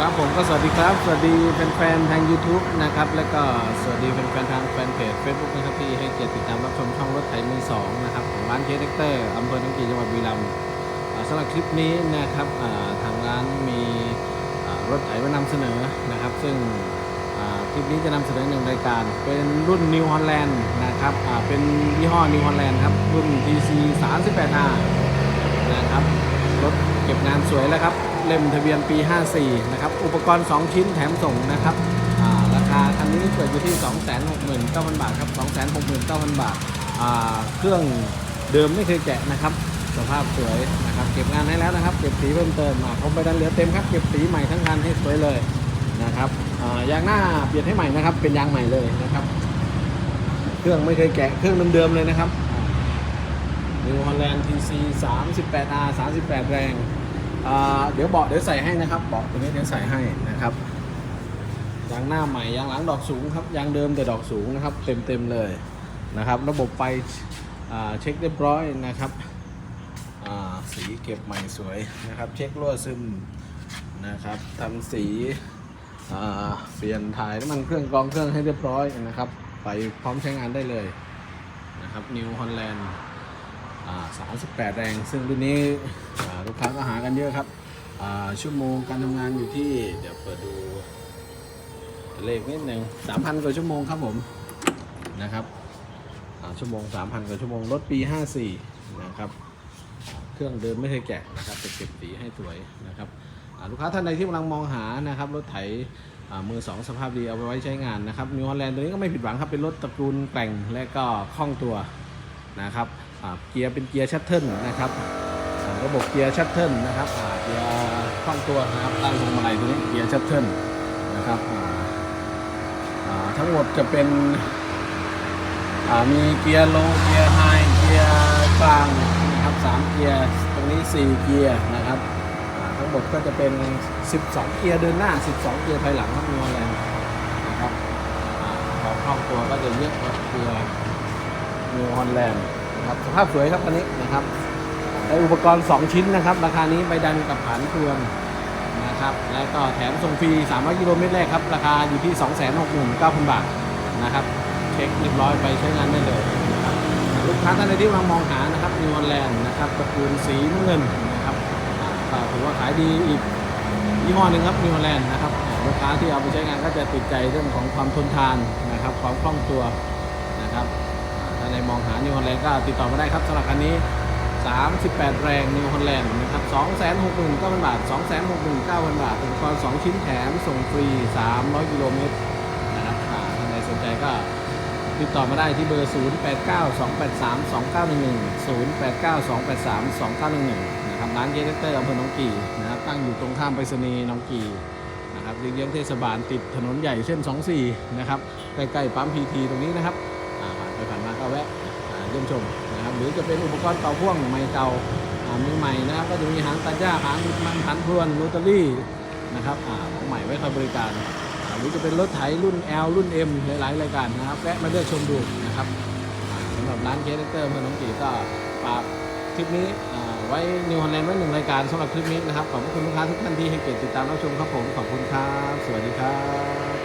ครับผมก็สวัสดีครับ สวัสดีแฟนๆทาง YouTube นะครับ แล้วก็สวัสดีแฟนๆทางแฟนเพจ Facebook นะครับที่ให้เกียรติติดตามรับชมช่องรถไถมือสองนะครับของร้านเคสเตอร์อำเภอหนองกีจังหวัดบุรีรัมย์สำหรับคลิปนี้นะครับทางร้านมีรถไถมานำเสนอนะครับ ซึ่งคลิปนี้จะนำเสนอหนึ่งรายการ เป็นรุ่น New Holland นะครับเป็นยี่ห้อ New Holland ครับ รุ่น TC 38R นะครับรถเก็บงานสวยแล้วครับ เล่มทะเบียนปี 54 นะครับ อุปกรณ์ 2 ชิ้นแถมส่งนะครับาราคาคันนี้เปิดอยู่ที่ 269,000 บาทครับ 269,000 บาทาเครื่องเดิมไม่เคยแกะนะครับ สภาพสวยนะครับ เก็บงานให้แล้วนะครับ เก็บสีเพิ่มเติมมาผมไปดันเหลือเต็มครับ เก็บสีใหม่ทั้งคันให้สวยเลยนะครับายางหน้าเปลี่ยนให้ใหม่นะครับ เป็นยางใหม่เลยนะครับ เครื่องไม่เคยแกะ เครื่องเดิมๆเลยนะครับนิวฮอลแลนด์ TC 38R 38 แรง เดี๋ยวเบาะเดี๋ยวใส่ให้นะครับเบาะตัวนี้เดี๋ยวใส่ให้นะครับยางหน้าใหม่ยางหลังดอกสูงครับยางเดิมแต่ดอกสูงนะครับ เต็มเต็มเลยนะครับ ระบบไฟเช็คเรียบร้อยนะครับสีเก็บใหม่สวยนะครับ เช็ครั่วซึมนะครับทำสีเปลี่ยนถ่ายน้ำมันเครื่องกรองเครื่องให้เรียบร้อยนะครับ ไปพร้อมใช้งานได้เลยนะครับ New Holland อ่า 38 แรง ซึ่งรุ่นนี้ลูกค้าก็หากันเยอะครับ ชั่วโมงการทำงานอยู่ที่ เดี๋ยวเปิดดูเลขนิดหนึ่ง3,000 กว่าชั่วโมงครับผม นะครับชั่วโมง 3,000 กว่าชั่วโมง รถปี 54 นะครับ เครื่องเดิมไม่เคยแกะนะครับแต่เก็บสีให้สวยนะครับลูกค้าท่านใดที่กำลังมองหานะครับรถไถมือสองสภาพดีเอาไปไว้ใช้งานนะครับนิวฮอลแลนด์ตัวนี้ก็ไม่ผิดหวังครับเป็นรถตระกูลแต่งและก็คล่องตัวนะครับ เกียร์เป็นเกียร์ชัตเทิลนะครับระบบเกียร์ชัตเทิลนะครับเกียร์คล่องตัวนะครับตั้งพวงมาลัยตัวนี้เกียร์ชัตเทิลนะครับทั้งหมดจะเป็นมีเกียร์โลเกียร์ไฮเกียร์กลางนะครับสามเกียร์ตรงนี้สี่เกียร์นะครับทั้งหมดก็จะเป็น 12 เกียร์เดินหน้า 12 เกียร์ถอยหลังครับนิวฮอลแลนด์นะครับอ่าของคล่องตัวก็จะเยอะกว่าเกียร์นิวฮอลแลนด์ ครับสภาพสวยครับอันนี้นะครับได้อุปกรณ์ 2 ชิ้นนะครับ ราคานี้ใบดันกับผานเครื่องนะครับ แล้วก็แถมส่งฟรี 300 กิโลเมตรแรกครับ ราคาอยู่ที่ 269,000 บาทนะครับ เช็คเรียบร้อยไปใช้งานได้เลยนะครับลูกค้าท่านใดที่กำลังมองหานะครับนิวฮอลแลนด์นะครับตระกูลสีน้ำเงินนะครับถือว่าขายดีอีกยี่ห้อหนึ่งครับนิวฮอลแลนด์นะครับลูกค้าที่เอาไปใช้งานก็จะติดใจเรื่องของความทนทานนะครับความคล่องตัวานิวฮอลแลนด์ก็ติดต่อมาได้ครับสำหรับคันนี้ 38 แรงนิวฮอลแลนด์นะครับ269,000 บาท 269,000 บาทอุปกรณ์2ชิ้นแถมส่งฟรี 300 กิโลเมตรนะครับอ่าท่านใดสนใจก็ติดต่อมาได้ที่เบอร์ 0892832911 0892832911 นะครับ ร้านเจเนเตอร์อำเภอหนองกี่นะครับ ตั้งอยู่ตรงข้ามไปรษณีย์หนองกี่นะครับเยื้องเทศบาลติดถนนใหญ่เส้น 24 นะครับ ใกล้ๆปั๊มพีทีตรงนี้นะครับผ่านไปผ่านมาก็แวะ อ่าเยี่ยมชมนะครับหรือจะเป็นอุปกรณ์เป่าพ่วงใหม่เก่าอ่ามือใหม่นะครับก็จะมีหางตัดหญ้าหางมันหันพรวนโรตารี่นะครับอ่าของใหม่ไว้คอยบริการ หรือจะเป็นรถไถรุ่น L รุ่น M หลายๆรายการนะครับแวะมาเลือกชมดูนะครับสำหรับร้านเคสเตอร์เมืองนองกีก็ฝากคลิปนี้ไว้นิวฮอลแลนด์ไว้หนึ่งรายการสำหรับคลิปนี้นะครับขอบคุณลูกค้าทุกท่านที่ให้เกียรติติดตามรับชมครับผมขอบคุณครับ สวัสดีครับ